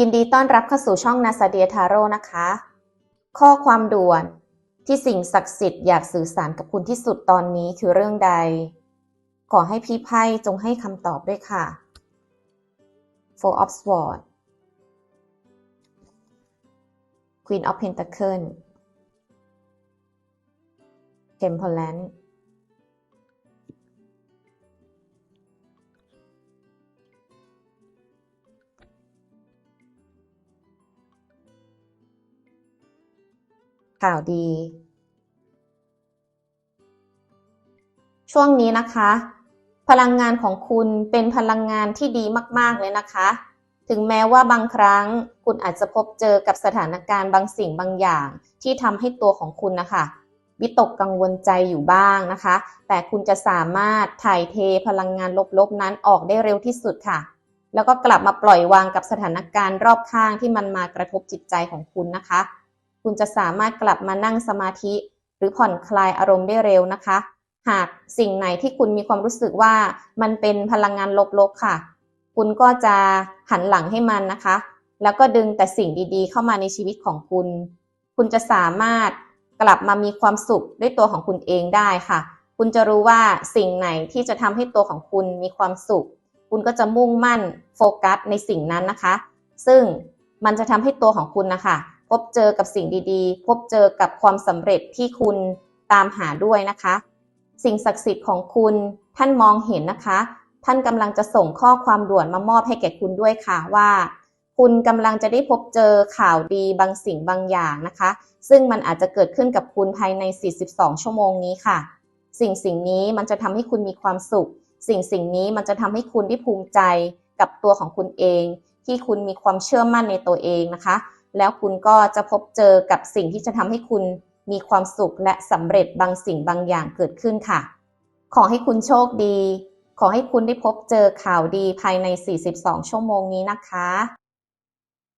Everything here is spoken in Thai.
ยินดีต้อนรับเข้าสู่ช่องนาซาเดียทาโร่นะคะ ข้อความด่วนที่สิ่งศักดิ์สิทธิ์อยากสื่อสารกับคุณที่สุดตอนนี้คือเรื่องใด ขอให้พี่ไพ่จงให้คำตอบด้วยค่ะ Four of Swords Queen of Pentacles Temperance ข่าวดี ช่วงนี้นะคะ พลังงานของคุณเป็นพลังงานที่ดีมาก ๆ เลยนะคะ ถึงแม้ว่าบางครั้งคุณอาจจะพบเจอกับสถานการณ์บางสิ่งบางอย่าง ที่ทำให้ตัวของคุณนะคะวิตกกังวลใจอยู่บ้างนะคะ แต่คุณจะสามารถถ่ายเทพลังงานลบๆนั้นออกได้เร็วที่สุดค่ะ แล้วก็กลับมาปล่อยวางกับสถานการณ์รอบข้างที่มันมากระทบจิตใจของคุณนะคะ คุณจะสามารถกลับมานั่งสมาธิ หรือผ่อนคลายอารมณ์ได้เร็วนะคะ หากสิ่งไหนที่คุณมีความรู้สึกว่ามันเป็นพลังงานลบๆค่ะ คุณก็จะหันหลังให้มันนะคะ แล้วก็ดึงแต่สิ่งดีๆ เข้ามาในชีวิตของคุณ คุณจะสามารถกลับมามีความสุขด้วยตัวของคุณเองได้ค่ะ คุณจะรู้ว่าสิ่งไหนที่จะทำให้ตัวของคุณมีความสุข คุณก็จะมุ่งมั่นโฟกัสในสิ่งนั้นนะคะ ซึ่งมันจะทำให้ตัวของคุณนะคะ พบเจอกับสิ่งดีๆ พบเจอกับความสำเร็จที่คุณตามหาด้วยนะคะ สิ่งศักดิ์สิทธิ์ของคุณท่านมองเห็นนะคะ ท่านกำลังจะส่งข้อความด่วนมามอบให้แก่คุณด้วยค่ะว่า คุณกำลังจะได้พบเจอข่าวดีบางสิ่งบางอย่างนะคะ ซึ่งมันอาจจะเกิดขึ้นกับคุณภายใน 42 ชั่วโมงนี้ค่ะ สิ่งสิ่งนี้มันจะทำให้คุณมีความสุข สิ่งสิ่งนี้มันจะทำให้คุณได้ภูมิใจกับตัวของคุณเอง ที่คุณมีความเชื่อมั่นในตัวเองนะคะ แล้วคุณก็จะพบเจอกับสิ่งที่จะทำให้คุณมีความสุขและสำเร็จบางสิ่งบางอย่างเกิดขึ้นค่ะ ขอให้คุณโชคดี ขอให้คุณได้พบเจอข่าวดีภายใน 42 ชั่วโมงนี้นะคะ